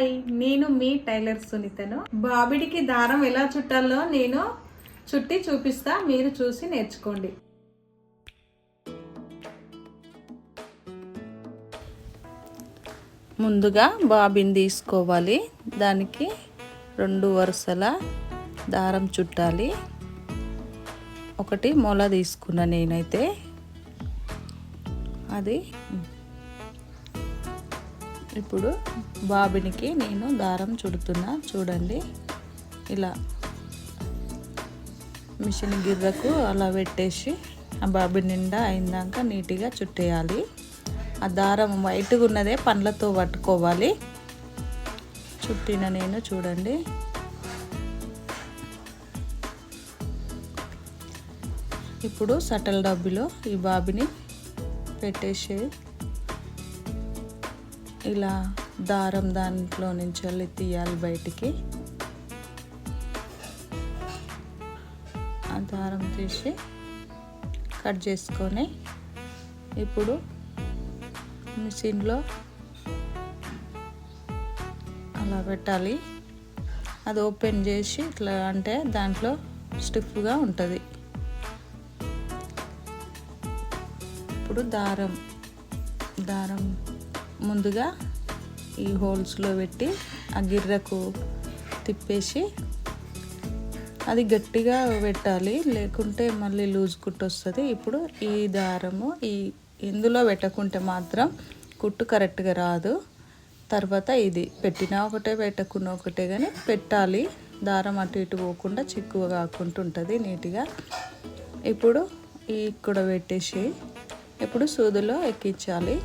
Hi నేను మీ tailor సునీతను. బాబిడికి దారం ఎలా చుట్టాలో నేను చుట్టి చూపిస్తా మీరు చూసి నేర్చుకోండి. ముందుగా బాబిన్ తీసుకోవాలి. దానికి రెండు వరుసల దారం చుట్టాలి. ఒకటి మొల తీసుకున్నా నేనైతే. అది ఇప్పుడు బాబినికి నేను దారం చుడుతున్నా. చూడండి. ఇలా మిషన్ గిర్రకు అలా పెట్టేసి ఆ బాబి నిండా అయిందాక నీట్గా చుట్టేయాలి. ఆ దారం వైట్గా ఉన్నదే పండ్లతో పట్టుకోవాలి. చుట్టిన నేను చూడండి. ఇప్పుడు సటల్ డబ్బులో ఈ బాబిని పెట్టేసి ఇలా దారం దాంట్లో నుంచి వెళ్ళి తీయాలి బయటికి. ఆ దారం తీసి కట్ చేసుకొని ఇప్పుడు మిషన్లో అలా పెట్టాలి. అది ఓపెన్ చేసి ఇట్లా అంటే దాంట్లో స్టిఫ్గా ఉంటుంది. ఇప్పుడు దారం దారం ముందుగా ఈ హోల్స్లో పెట్టి ఆ గిర్రకు తిప్పేసి అది గట్టిగా పెట్టాలి. లేకుంటే మళ్ళీ లూజ్ కుట్టు వస్తుంది. ఇప్పుడు ఈ దారము ఈ ఇందులో పెట్టకుంటే మాత్రం కుట్టు కరెక్ట్గా రాదు. తర్వాత ఇది పెట్టినా ఒకటే పెట్టకున్నా ఒకటే కానీ పెట్టాలి. దారం అటు ఇటు పోకుండా చిక్కువ కాకుండా ఉంటుంది నీట్గా. ఇప్పుడు ఈ ఇక్కడ పెట్టేసి ఇప్పుడు సూదులో ఎక్కించాలి.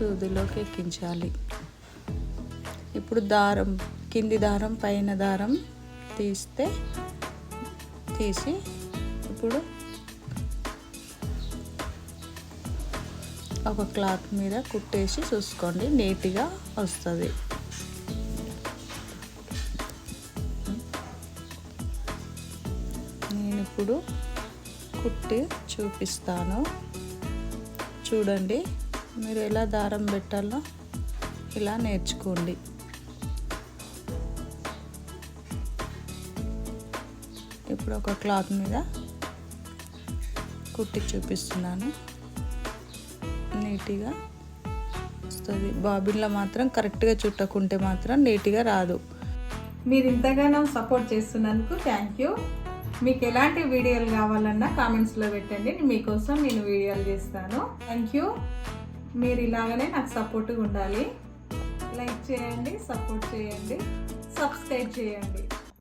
సూదిలోకి ఎక్కించాలి. ఇప్పుడు దారం కింది దారం పైన దారం తీస్తే తీసి ఇప్పుడు ఒక క్లాత్ మీద కుట్టేసి చూసుకోండి నీట్గా వస్తుంది. నేను ఇప్పుడు కుట్టి చూపిస్తాను. చూడండి. మీరు ఎలా దారం పెట్టాలో ఇలా నేర్చుకోండి. ఇప్పుడు ఒక క్లాత్ మీద కుట్టి చూపిస్తున్నాను. నీట్గా వస్తుంది. బాబిన్లో మాత్రం కరెక్ట్గా చుట్టకుంటే మాత్రం నీట్గా రాదు. మీరు ఇంతగానో సపోర్ట్ చేస్తున్నందుకు థ్యాంక్ యూ. మీకు ఎలాంటి వీడియోలు కావాలన్నా కామెంట్స్లో పెట్టండి. మీకోసం నేను వీడియోలు చేస్తాను. Thank you. మీరు ఇలాగనే నాకు సపోర్ట్గా ఉండాలి. లైక్ చేయండి సపోర్ట్ చేయండి సబ్స్క్రైబ్ చేయండి.